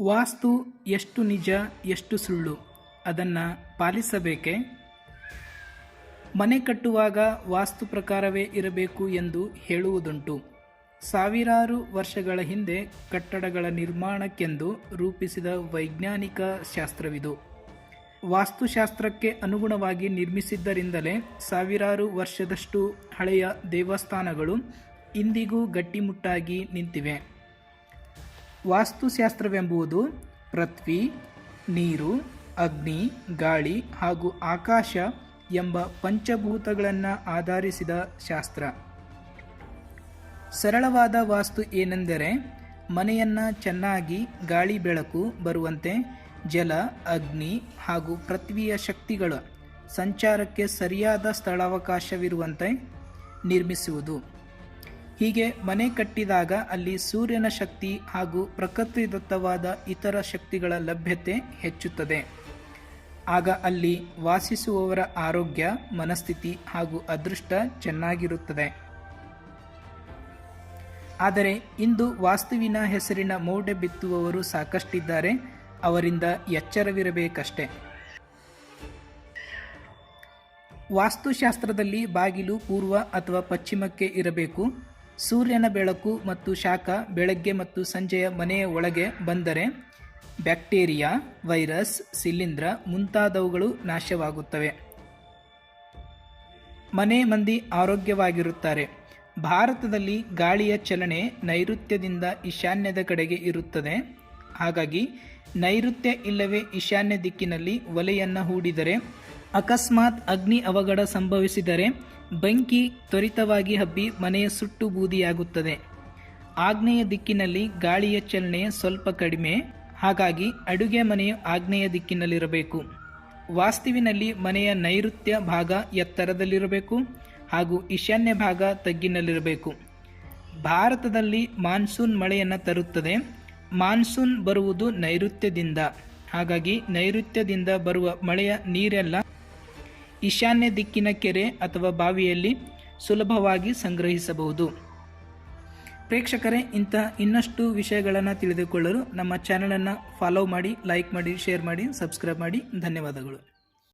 ವಾಸ್ತು ಎಷ್ಟು ನಿಜ, ಎಷ್ಟು ಸುಳ್ಳು? ಅದನ್ನು ಪಾಲಿಸಬೇಕೆ? ಮನೆ ಕಟ್ಟುವಾಗ ವಾಸ್ತು ಪ್ರಕಾರವೇ ಇರಬೇಕು ಎಂದು ಹೇಳುವುದುಂಟು. ಸಾವಿರಾರು ವರ್ಷಗಳ ಹಿಂದೆ ಕಟ್ಟಡಗಳ ನಿರ್ಮಾಣಕ್ಕೆಂದು ರೂಪಿಸಿದ ವೈಜ್ಞಾನಿಕ ಶಾಸ್ತ್ರವಿದು. ವಾಸ್ತುಶಾಸ್ತ್ರಕ್ಕೆ ಅನುಗುಣವಾಗಿ ನಿರ್ಮಿಸಿದ್ದರಿಂದಲೇ ಸಾವಿರಾರು ವರ್ಷದಷ್ಟು ಹಳೆಯ ದೇವಸ್ಥಾನಗಳು ಇಂದಿಗೂ ಗಟ್ಟಿಮುಟ್ಟಾಗಿ ನಿಂತಿವೆ. ವಾಸ್ತುಶಾಸ್ತ್ರವೆಂಬುದು ಪೃಥ್ವಿ, ನೀರು, ಅಗ್ನಿ, ಗಾಳಿ ಹಾಗೂ ಆಕಾಶ ಎಂಬ ಪಂಚಭೂತಗಳನ್ನು ಆಧರಿಸಿದ ಶಾಸ್ತ್ರ. ಸರಳವಾದ ವಾಸ್ತು ಏನೆಂದರೆ ಮನೆಯನ್ನು ಚೆನ್ನಾಗಿ ಗಾಳಿ ಬೆಳಕು ಬರುವಂತೆ ಜಲ, ಅಗ್ನಿ ಹಾಗೂ ಪೃಥ್ವಿಯ ಶಕ್ತಿಗಳ ಸಂಚಾರಕ್ಕೆ ಸರಿಯಾದ ಸ್ಥಳಾವಕಾಶವಿರುವಂತೆ ನಿರ್ಮಿಸುವುದು. ಹೀಗೆ ಮನೆ ಕಟ್ಟಿದಾಗ ಅಲ್ಲಿ ಸೂರ್ಯನ ಶಕ್ತಿ ಹಾಗೂ ಪ್ರಕೃತಿದತ್ತವಾದ ಇತರ ಶಕ್ತಿಗಳ ಲಭ್ಯತೆ ಹೆಚ್ಚುತ್ತದೆ. ಆಗ ಅಲ್ಲಿ ವಾಸಿಸುವವರ ಆರೋಗ್ಯ, ಮನಸ್ಥಿತಿ ಹಾಗೂ ಅದೃಷ್ಟ ಚೆನ್ನಾಗಿರುತ್ತದೆ. ಆದರೆ ಇಂದು ವಾಸ್ತುವಿನ ಹೆಸರಿನ ಮೌಢ್ಯ ಬಿತ್ತುವವರು ಸಾಕಷ್ಟಿದ್ದಾರೆ. ಅವರಿಂದ ಎಚ್ಚರವಿರಬೇಕಷ್ಟೆ. ವಾಸ್ತುಶಾಸ್ತ್ರದಲ್ಲಿ ಬಾಗಿಲು ಪೂರ್ವ ಅಥವಾ ಪಶ್ಚಿಮಕ್ಕೆ ಇರಬೇಕು. ಸೂರ್ಯನ ಬೆಳಕು ಮತ್ತು ಶಾಖ ಬೆಳಗ್ಗೆ ಮತ್ತು ಸಂಜೆಯ ಮನೆಯ ಒಳಗೆ ಬಂದರೆ ಬ್ಯಾಕ್ಟೀರಿಯಾ, ವೈರಸ್, ಶಿಲೀಂಧ್ರ ಮುಂತಾದವುಗಳು ನಾಶವಾಗುತ್ತವೆ. ಮನೆ ಮಂದಿ ಆರೋಗ್ಯವಾಗಿರುತ್ತಾರೆ. ಭಾರತದಲ್ಲಿ ಗಾಳಿಯ ಚಲನೆ ನೈಋತ್ಯದಿಂದ ಈಶಾನ್ಯದ ಕಡೆಗೆ ಇರುತ್ತದೆ. ಹಾಗಾಗಿ ನೈಋತ್ಯ ಇಲ್ಲವೇ ಈಶಾನ್ಯ ದಿಕ್ಕಿನಲ್ಲಿ ಒಲೆಯನ್ನು ಹೂಡಿದರೆ ಅಕಸ್ಮಾತ್ ಅಗ್ನಿ ಅವಘಡ ಸಂಭವಿಸಿದರೆ ಬೆಂಕಿ ತ್ವರಿತವಾಗಿ ಹಬ್ಬಿ ಮನೆಯ ಸುಟ್ಟು ಬೂದಿಯಾಗುತ್ತದೆ. ಆಗ್ನೇಯ ದಿಕ್ಕಿನಲ್ಲಿ ಗಾಳಿಯ ಚಲನೆ ಸ್ವಲ್ಪ ಕಡಿಮೆ, ಹಾಗಾಗಿ ಅಡುಗೆ ಮನೆಯು ಆಗ್ನೇಯ ದಿಕ್ಕಿನಲ್ಲಿರಬೇಕು. ವಾಸ್ತುವಿನಲ್ಲಿ ಮನೆಯ ನೈಋತ್ಯ ಭಾಗ ಎತ್ತರದಲ್ಲಿರಬೇಕು ಹಾಗೂ ಈಶಾನ್ಯ ಭಾಗ ತಗ್ಗಿನಲ್ಲಿರಬೇಕು. ಭಾರತದಲ್ಲಿ ಮಾನ್ಸೂನ್ ಮಳೆಯನ್ನು ತರುತ್ತದೆ. ಮಾನ್ಸೂನ್ ಬರುವುದು ನೈಋತ್ಯದಿಂದ, ಹಾಗಾಗಿ ನೈಋತ್ಯದಿಂದ ಬರುವ ಮಳೆಯ ನೀರೆಲ್ಲ ಈಶಾನ್ಯ ದಿಕ್ಕಿನ ಕೆರೆ ಅಥವಾ ಬಾವಿಯಲ್ಲಿ ಸುಲಭವಾಗಿ ಸಂಗ್ರಹಿಸಬಹುದು. ಪ್ರೇಕ್ಷಕರೇ ಇಂತಹ ಇನ್ನಷ್ಟು ವಿಷಯಗಳನ್ನು ತಿಳಿದುಕೊಳ್ಳಲು ನಮ್ಮ ಚಾನಲನ್ನು ಫಾಲೋ ಮಾಡಿ, ಲೈಕ್ ಮಾಡಿ, ಶೇರ್ ಮಾಡಿ, ಸಬ್ಸ್ಕ್ರೈಬ್ ಮಾಡಿ. ಧನ್ಯವಾದಗಳು.